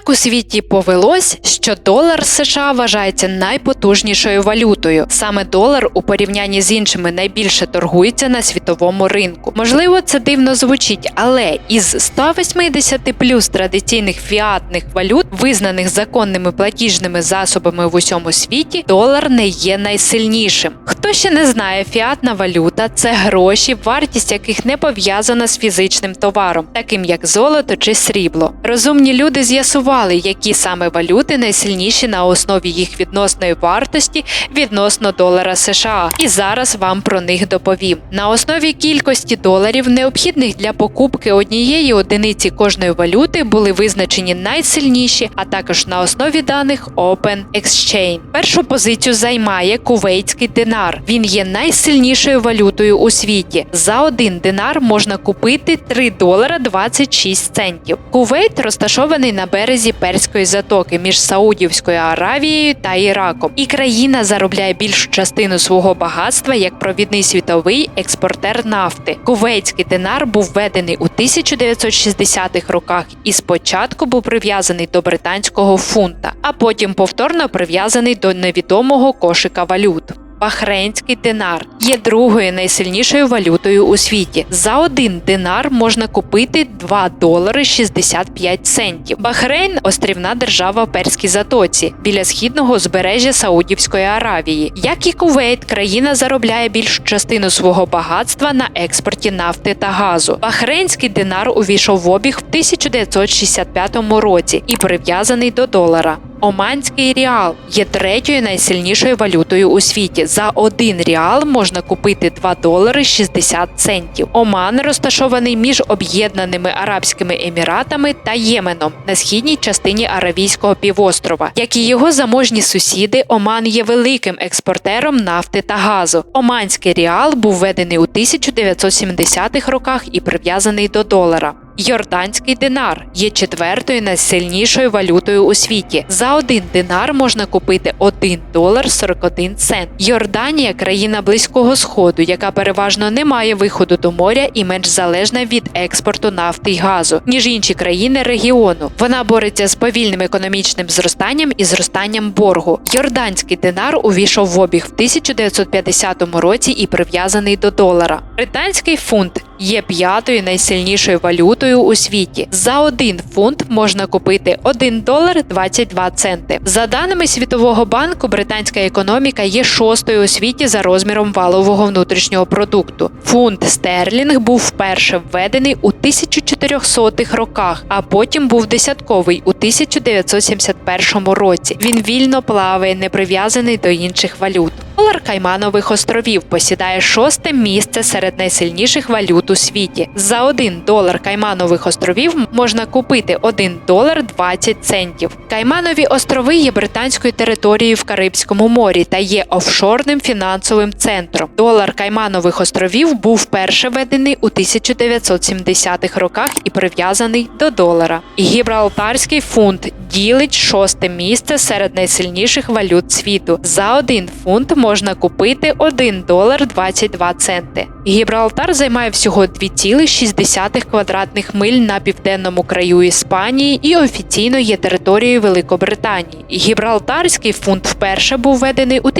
Так у світі повелось, що долар США вважається найпотужнішою валютою. Саме долар у порівнянні з іншими найбільше торгується на світовому ринку. Можливо, це дивно звучить, але із 180 плюс традиційних фіатних валют, визнаних законними платіжними засобами в усьому світі, долар не є найсильнішим. Хто ще не знає, фіатна валюта це гроші, вартість яких не пов'язана з фізичним товаром, таким як золото чи срібло. Розумні люди з'ясували, які саме валюти найсильніші на основі їх відносної вартості відносно долара США. І зараз вам про них доповім. На основі кількості доларів, необхідних для покупки однієї одиниці кожної валюти, були визначені найсильніші, а також на основі даних Open Exchange. Першу позицію займає кувейтський динар. Він є найсильнішою валютою у світі. За один динар можна купити 3 долара 26 центів. Кувейт розташований на березі Перської затоки між Саудівською Аравією та Іраком, і країна заробляє більшу частину свого багатства як провідний світовий експортер нафти. Кувейтський динар був введений у 1960-х роках і спочатку був прив'язаний до британського фунта, а потім повторно прив'язаний до невідомого кошика валют. Бахрейнський динар є другою найсильнішою валютою у світі. За один динар можна купити 2 долари 65 центів. Бахрейн острівна держава в Перській затоці біля східного узбережжя Саудівської Аравії. Як і Кувейт, країна заробляє більшу частину свого багатства на експорті нафти та газу. Бахрейнський динар увійшов в обіг в 1965 році і прив'язаний до долара. Оманський ріал є третьою найсильнішою валютою у світі. За один ріал можна купити 2 долари 60 центів. Оман розташований між об'єднаними Арабськими Еміратами та Єменом на східній частині Аравійського півострова. Як і його заможні сусіди, Оман є великим експортером нафти та газу. Оманський ріал був введений у 1970-х роках і прив'язаний до долара. Йорданський динар є четвертою найсильнішою валютою у світі. За один динар можна купити 1 долар 41 цент. Йорданія країна близького сходу, яка переважно не має виходу до моря і менш залежна від експорту нафти й газу, ніж інші країни регіону. Вона бореться з повільним економічним зростанням і зростанням боргу. Йорданський динар увійшов в обіг в 1950 році і прив'язаний до долара. Британський фунт є п'ятою найсильнішою валютою у світі. За один фунт можна купити 1 долар 22 центи. За даними Світового банку, британська економіка є шостою у світі за розміром валового внутрішнього продукту. Фунт стерлінг був вперше введений у 1400-х роках, а потім був десятковий у 1971 році. Він вільно плаває, не прив'язаний до інших валют. Долар Кайманових островів посідає шосте місце серед найсильніших валют у світі. За один долар Кайманових островів можна купити 1 долар 20 центів. Кайманові острови є британською територією в Карибському морі та є офшорним фінансовим центром. Долар Кайманових островів був вперше введений у 1970-х роках і прив'язаний до долара. Гібралтарський фунт ділить шосте місце серед найсильніших валют світу. За один фунт можна купити 1 долар 22 центи. Гібралтар займає всього 2,6 квадратних миль на південному краю Іспанії і офіційно є територією Великобританії. Гібралтарський фунт вперше був введений у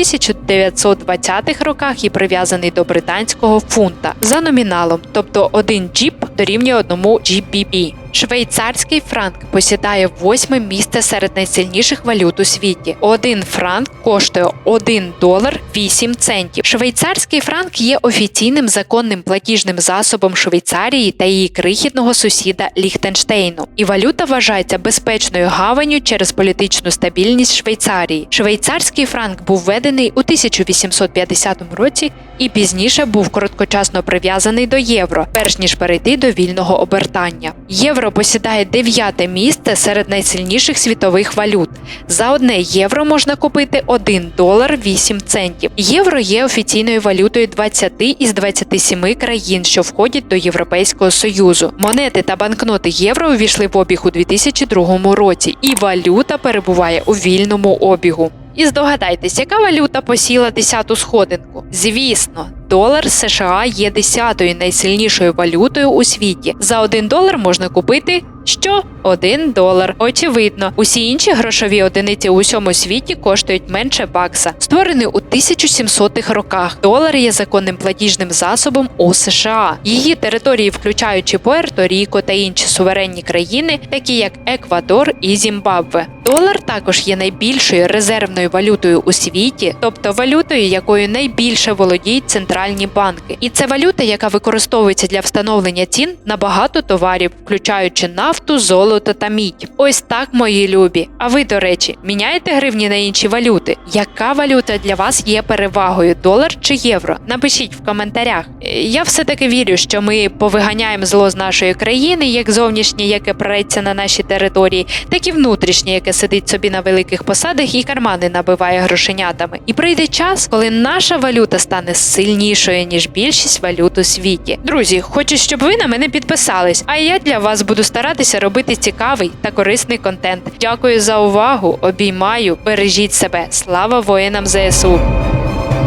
1920-х роках і прив'язаний до британського фунта за номіналом, тобто один джіп дорівнює одному GBP. Швейцарський франк посідає восьме місце серед найсильніших валют у світі. Один франк коштує 1 долар 8 центів. Швейцарський франк є офіційним законним платіжним засобом Швейцарії та її крихітного сусіда Ліхтенштейну. І валюта вважається безпечною гаванню через політичну стабільність Швейцарії. Швейцарський франк був введений у 1850 році і пізніше був короткочасно прив'язаний до євро, перш ніж перейти до вільного обертання. Євро посідає дев'яте місце серед найсильніших світових валют. За одне євро можна купити 1 долар 8 центів. Євро є офіційною валютою 20 із 27 країн, що входять до Європейського союзу. Монети та банкноти євро увійшли в обіг у 2002 році, і валюта перебуває у вільному обігу. І здогадайтесь, яка валюта посіла десяту сходинку? Звісно, долар США є десятою найсильнішою валютою у світі. За один долар можна купити Що? Один долар. Очевидно, усі інші грошові одиниці у всьому світі коштують менше бакса. Створений у 1700-х роках. Долар є законним платіжним засобом у США. Її території, включаючи Пуерто-Ріко та інші суверенні країни, такі як Еквадор і Зімбабве. Долар також є найбільшою резервною валютою у світі, тобто валютою, якою найбільше володіють центральні банки. І це валюта, яка використовується для встановлення цін на багато товарів, включаючи нафту, золото та мідь. Ось так, мої любі. А ви, до речі, міняєте гривні на інші валюти? Яка валюта для вас є перевагою долар чи євро? Напишіть в коментарях. Я все таки вірю, що ми повиганяємо зло з нашої країни, як зовнішнє, яке преться на нашій території, так і внутрішнє, яке сидить собі на великих посадах і кармани набиває грошенятами. І прийде час, коли наша валюта стане сильнішою ніж більшість валют у світі. Друзі, хочу, щоб ви на мене підписались. А я для вас буду старатися робити цікавий та корисний контент. Дякую за увагу. Обіймаю, бережіть себе. Слава воїнам ЗСУ!